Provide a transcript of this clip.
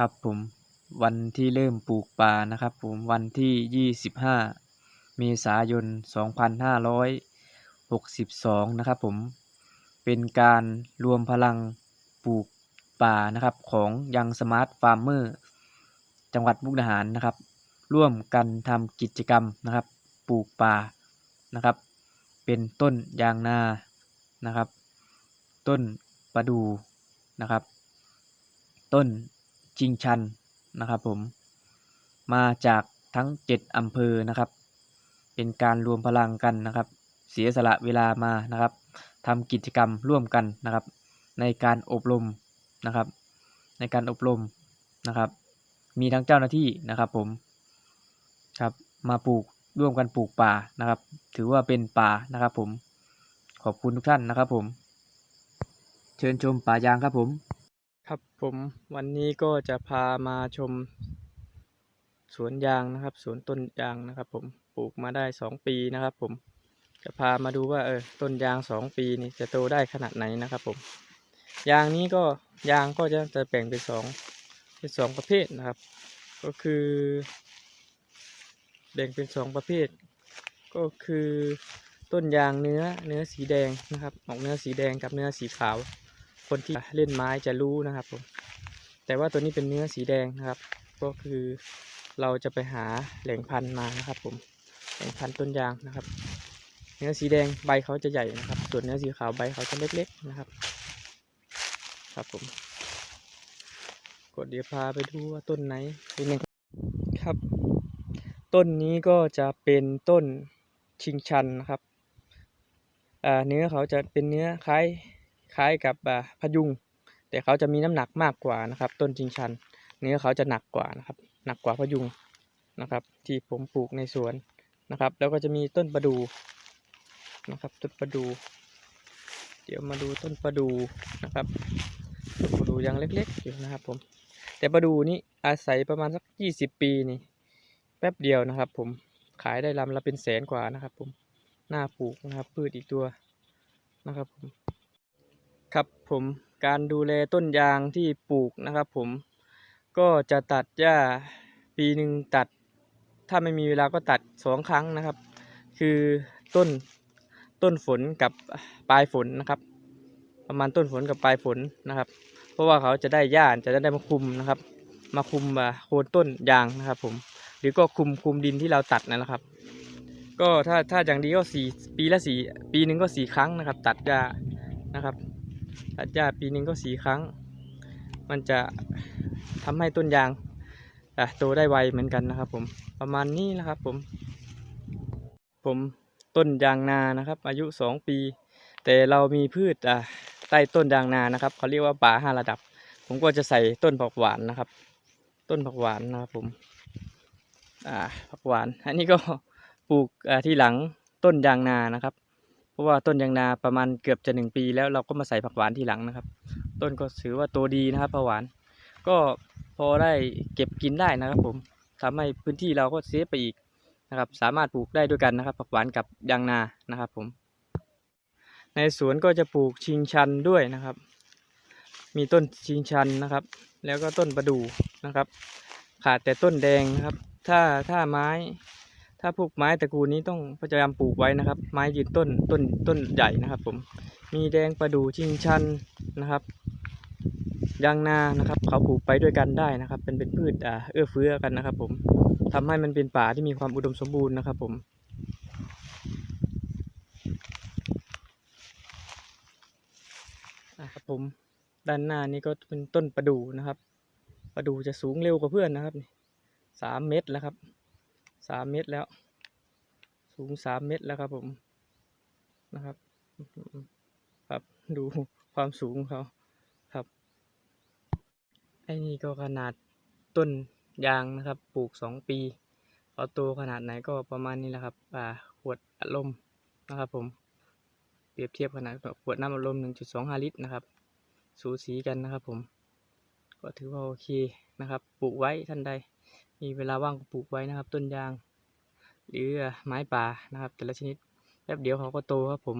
ครับผมวันที่เริ่มปลูกป่านะครับผมวันที่ 25 เมษายน 2562 นะครับผมเป็นการรวมพลังปลูกป่านะครับของยังสมาร์ทฟาร์มเมอร์จังหวัดมุกดาหารนะครับ ร่วมกันทำกิจกรรมนะครับปลูกป่านะครับ เป็นต้นยางนานะครับ ต้นประดูนะครับ ต้น จิงชันนะครับผม มาจากทั้ง 7 อำเภอนะครับ เป็นการรวมพลังกันนะครับ เสียสละเวลามานะครับทำกิจกรรมร่วมกันนะครับ ในการอบรมนะครับ ในการอบรมนะครับ มีทั้งเจ้าหน้าที่นะครับผมครับมาปลูกร่วมกันปลูกป่านะครับ ถือว่าเป็นป่านะครับผมขอบคุณทุกท่านนะครับผม เชิญชมป่ายางครับผม ครับผมวันนี้ก็จะพามาชม สวนยางนะครับสวนต้นยางนะครับ ผมปลูกมาได้สองปีนะครับ ผมจะพามาดูว่าเออต้นยางสองปีนี่จะโตได้ขนาดไหนนะครับ ผม ยางนี้ก็ยางก็จะจะแบ่งเป็นสองเป็นสองประเภทนะครับ ก็คือ แบ่งเป็นสองประเภท ก็คือต้นยางเนื้อเนื้อสีแดงนะครับ ออกเนื้อสีแดงกับเนื้อสีขาว คนที่เล่นไม้จะรู้นะครับผมแต่ว่าตัวนี้เป็นเนื้อสีแดงนะครับ ก็คือเราจะไปหาแหล่งพันธุ์มานะครับ ผมแหล่งพันธุ์ต้นยางนะครับ เนื้อสีแดงใบเขาจะใหญ่นะครับ ส่วนเนื้อสีขาวใบเขาจะเล็กๆนะครับ ครับผมกดเดี๋ยวพาไปดูว่าต้นไหนเป็นยังครับ ต้นนี้ก็จะเป็นต้นชิงชันนะครับอ่าเนื้อเขาจะเป็นเนื้อคล้าย คล้ายกับพยุง แต่เขาจะมีน้ำหนักมากกว่านะครับ ต้นชิงชันเนื้อเขาจะหนักกว่านะครับ หนักกว่าพยุงนะครับ ที่ผมปลูกในสวนนะครับ แล้วก็จะมีต้นประดูนะครับ ต้นประดู เดี๋ยวมาดูต้นประดูนะครับต้นประดูยังเล็กๆอยู่นะครับ ผม แต่ประดูนี้อาศัยประมาณสักยี่สิบปีนี่แป๊บเดียวนะครับ ผมขายได้ลำละเป็นแสนกว่านะครับ ผมหน้าปลูกนะครับ พืชอีกตัวนะครับผม ครับผมการดูแลต้นยางที่ปลูกนะครับ ผมก็จะตัดหญ้าปีหนึ่งตัด ถ้าไม่มีเวลาก็ตัดสองครั้งนะครับ คือต้นต้นฝนกับปลายฝนนะครับ ประมาณต้นฝนกับปลายฝนนะครับ เพราะว่าเขาจะได้หญ้าจะได้มาคุมนะครับ มาคุมอ่าโคนต้นยางนะครับ ผมหรือก็คุมคุมดินที่เราตัดนั่นแหละครับ ก็ถ้าถ้าอย่างดีก็สี่ปีละสี่ปีหนึ่งก็สี่ครั้งนะครับ ตัดหญ้านะครับ ตัดหญ้าปีหนึ่งก็สี่ครั้ง มันจะทำให้ต้นยางอะโตได้ไวเหมือนกันนะครับ ผมประมาณนี้นะครับ ผม ผมต้นยางนานะครับ อายุสองปี แต่เรามีพืชอะใต้ต้นยางนานะครับเขาเรียกว่าป่าห้าระดับ ผมก็จะใส่ต้นผักหวานนะครับ ต้นผักหวานนะครับผมอ่าผักหวาน อันนี้ก็ปลูกที่หลังต้นยางนานะครับ เพราะว่าต้นยางนาประมาณเกือบจะหนึ่งปีแล้วเราก็มาใส่ผักหวานทีหลังนะครับ ต้นก็ถือว่าโตดีนะครับผักหวาน ก็พอได้เก็บกินได้นะครับ ผมทำให้พื้นที่เราก็เซฟไปอีกนะครับ สามารถปลูกได้ด้วยกันนะครับผักหวานกับยางนานะครับ ผม ในสวนก็จะปลูกชิงชันด้วยนะครับ มีต้นชิงชันนะครับ แล้วก็ต้นประดู่นะครับ ขาดแต่ต้นแดงนะครับ ถ้าถ้าไม้ ถ้าพวกไม้ตระกูลนี้ต้องพยายามปลูกไว้นะครับ ไม้ยืนต้นต้นต้นใหญ่นะครับ ผม มีแดงประดู่ชิงชันนะครับยางนานะครับ เขาปลูกไปด้วยกันได้นะครับ เป็นเป็นพืชอ่าเอื้อเฟื้อกันนะครับ ผมทำให้มันเป็นป่าที่มีความอุดมสมบูรณ์นะครับ ผมอะครับผมด้านหน้านี่ก็เป็นต้นประดู่นะครับ ประดู่จะสูงเร็วกว่าเพื่อนนะครับสามเมตรแล้วครับ สามเมตรแล้ว สูงสามเมตรแล้วครับผมนะครับครับดูความสูงเขาครับไอ้นี่ก็ขนาดต้นยางนะครับ ปลูกสองปีพอโตขนาดไหนก็ประมาณนี้แหละครับ อ่าขวดอัดลมนะครับ ผมเปรียบเทียบขนาดขวดน้ำอัดลม 1.25 ลิตรนะครับ สูสีกันนะครับผม ก็ถือว่าโอเคนะครับ ปลูกไว้ท่านใด มีเวลาว่างก็ปลูกไว้นะครับ ต้นยาง หรือไม้ป่านะครับ แต่ละชนิดแป๊บเดียวเขาก็โตครับผม